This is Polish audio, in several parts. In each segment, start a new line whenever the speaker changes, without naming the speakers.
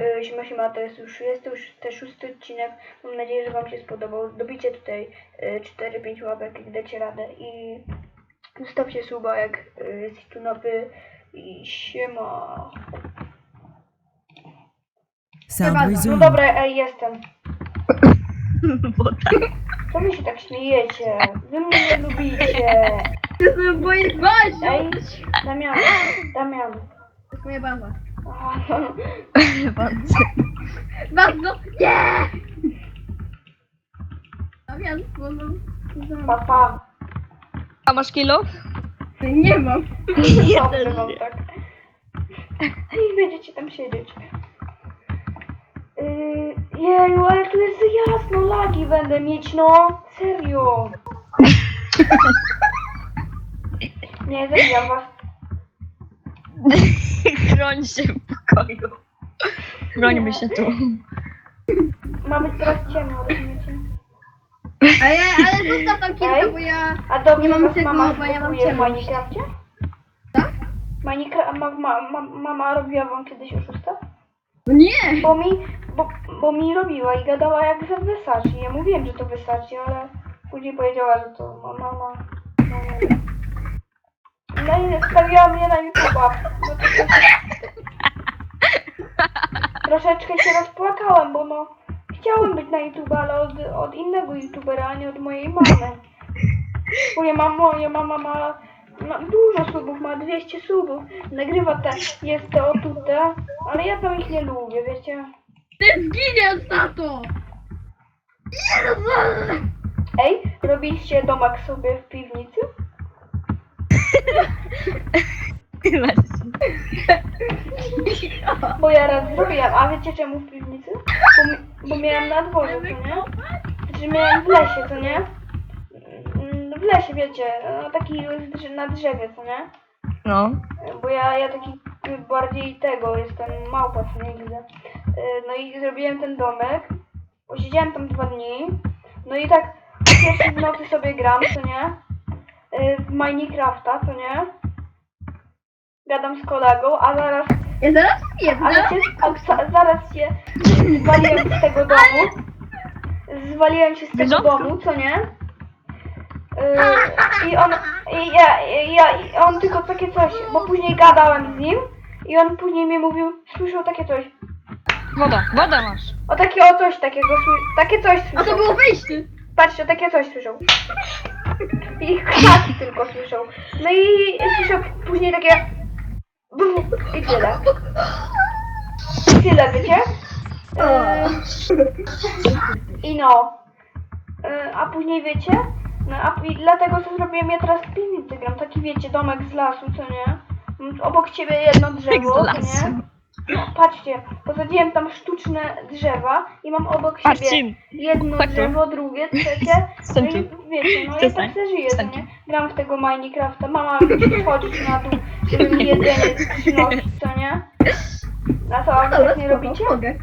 Yy, siema, siema, to jest już, jest to już ten szósty odcinek. Mam nadzieję, że wam się spodobał. Dobicie tutaj yy, 4-5 łapek, jak dacie radę i zostawcie suba, jak yy, jesteś tu nowy i siema.
Sound
No dobra, ej, jestem.
Tak.
Co wy się tak śmiejecie? Wy mnie nie lubicie.
Bo jest baza!
Ej, Damian, Damian.
To jest moja baza.
Aha,
Bardzo! Nie! Damian, bo.
Pa, pa.
A masz kilo?
Nie mam.
Dobrze wam tak. I będziecie tam siedzieć. Yy, jeju, ale tu jest jasno, lagi będę mieć, no. Serio. Nie, zabijam was.
Chroń się w pokoju. Brońmy się tu.
Ma być teraz ciemno, rozumiecie?
Ale, ale zostaw tam kilka,
Ej.
bo ja...
A dobrze
Nie mam
mama
bo ja mam
w
ciemność.
Minecrafcie?
Tak?
Minecraft, ma, ma, ma, mama robiła wam kiedyś oszusta?
No nie!
Bo mi, bo, bo mi robiła i gadała jak za Versace. Ja mówiłem, że to Versace, ale później powiedziała, że to ma mama. No, nie wiem. no i stawiła mnie na YouTube'a. No to Troszeczkę się rozpłakałem, bo no chciałem być na YouTube, ale od, od innego YouTubera, a nie od mojej mamy. Moja mama, moja mama ma, dużo subów, ma 200 subów. Nagrywa te, jest te otute, ale ja tam ich nie lubię, wiecie.
Ty zginiesz za to! Jezu!
Ej, robiliście domek sobie w piwnicy? Bo ja raz zrobiłam, a wiecie czemu w piwnicy? Bo, mi- bo miałem na dworze, co nie? Znaczy miałem w lesie, co nie? Mm, W lesie, wiecie, no taki drze- na drzewie, co nie?
No.
Bo ja, ja taki bardziej tego, jestem małpa, co nie widzę. Y, No i zrobiłem ten domek, posiedziałem tam dwa dni, no i tak pierwszy w nocy sobie gram, co nie? Y, W Minecrafta, co nie? Gadam z kolegą, a zaraz,
Ja zaraz wiem,
ale
zaraz...
się, a, za- zaraz się zwaliłem z tego domu. Zwaliłem się z tego
Wyrządku?
domu, co nie? Y, I on, i ja, i ja, i on tylko takie coś, bo później gadałem z nim i on później mi mówił, słyszał takie coś.
Woda, woda masz.
O takie o coś takiego, sły- takie coś
A
słyszał.
to było wejście!
Patrzcie, takie coś słyszał. I kraki tylko słyszał. No i słyszał później takie bum, i tyle. I tyle, wiecie? Yy, I no. Yy, a później wiecie? No a i dlatego co zrobiłem ja teraz piwnicy gram. Taki wiecie, domek z lasu, co nie? Obok ciebie jedno drzewo, co nie? No, patrzcie, posadziłem tam sztuczne drzewa i mam obok
Patrzcie.
siebie jedno
tu.
drzewo, drugie, trzecie. No i wiecie, no ja
Przestań.
tak żyję, co
Stań
nie? Gram w tego Minecrafta, mama musi schodzić na dół, żeby mi jedzenie przynosić, co nie? Na co, a wy tak nie robicie?
Mogę.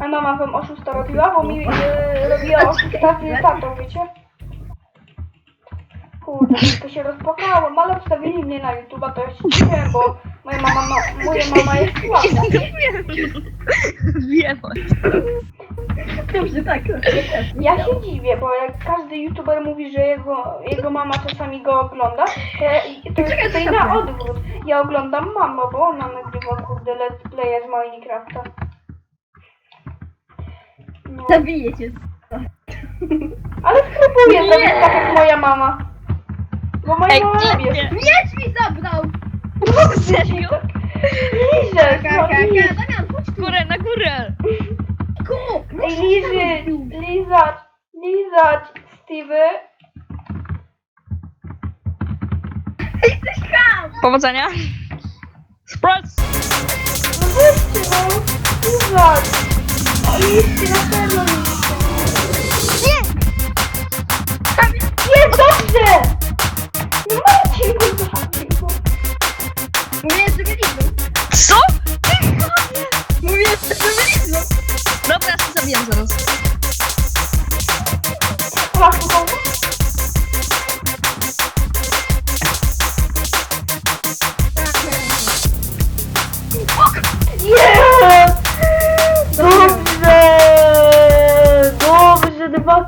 A mama wam oszusta robiła, bo mi e, robiła oszusta z tatą, wiecie? Kurde, to się rozpłakałam, ale wstawili mnie na YouTube'a, to ja się dziwiłem, bo moja mama, ma, moja mama jest sławna.
Wiem.
Dobrze, tak. ja
się dziwię, bo jak każdy YouTuber mówi, że jego, jego mama czasami go ogląda, to, ja, to jest tutaj na odwrót. Ja oglądam mamę, bo ona nagrywa kurde let's play z Minecrafta. No.
Zabiję cię.
Ale spróbuję zrobić tak jak moja mama. Bo moja
Ej,
mama
nie.
Miecz mi zabrał!
Serio?
Liże,
Kaka,
no
kaka,
liż.
Damian, chodź tu!
Górę, na górę.
Ku!
Ej, liży, lizać, lizać, Stevie.
Jesteś ham!
Powodzenia. Sprawdź.
No weźcie, no, lizać. O, liście, na pewno liście.
Nie.
Nie, dobrze!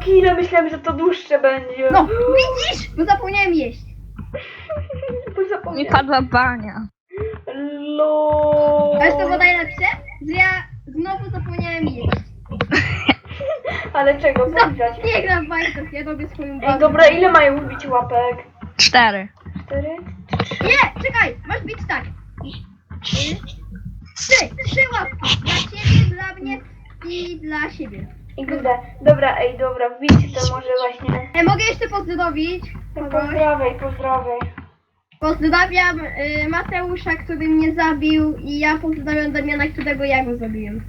Kile, myślałem, że to dłuższe będzie.
No, widzisz? Bo zapomniałem jeść.
Bo
Mi
zapomniałem.
padła bania.
Lol.
A jest to woda najlepsze? Że ja znowu zapomniałem jeść.
Ale czego, co widać?
Nie gram w Minecraft, ja robię swoją
Ej,
bazę.
dobra, ile mają wbić łapek?
Cztery.
Cztery?
Nie, czekaj, masz być tak. Trzy, dla siebie.
I kurde, dobra, ej, dobra, wbijcie to może właśnie.
E, mogę jeszcze pozdrowić kogoś.
Pozdrawiaj, pozdrawiaj.
Pozdrawiam y, Mateusza, który mnie zabił i ja pozdrawiam Damiana, którego ja go zabiłem.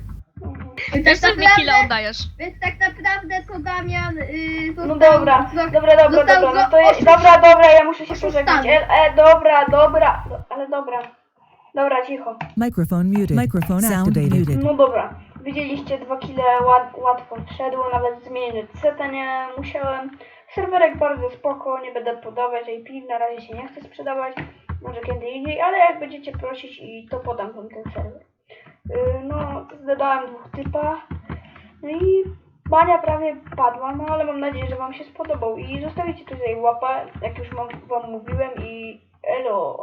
Więc
Też
tak
sobie
naprawdę,
oddajesz.
więc tak naprawdę to Damian y, został...
No dobra,
zo-
dobra, dobra,
został
dobra, no
zo-
to jest, dobra, dobra, ja muszę się
oszustany.
pożegnać. E, e, dobra, dobra, do- ale dobra. Dobra, cicho.
Microphone muted. Microphone Sound activated.
No dobra, widzieliście, dwa kile łat, łatwo wszedł, nawet zmienić seta nie musiałem. Serwerek bardzo spoko, nie będę podawać IP, na razie się nie chcę sprzedawać, może kiedy indziej, ale jak będziecie prosić i to podam wam ten serwer. Yy, no, zdadałem dwóch typa, no i bania prawie padła, no ale mam nadzieję, że wam się spodobał i zostawicie tutaj łapę, jak już wam mówiłem i elo.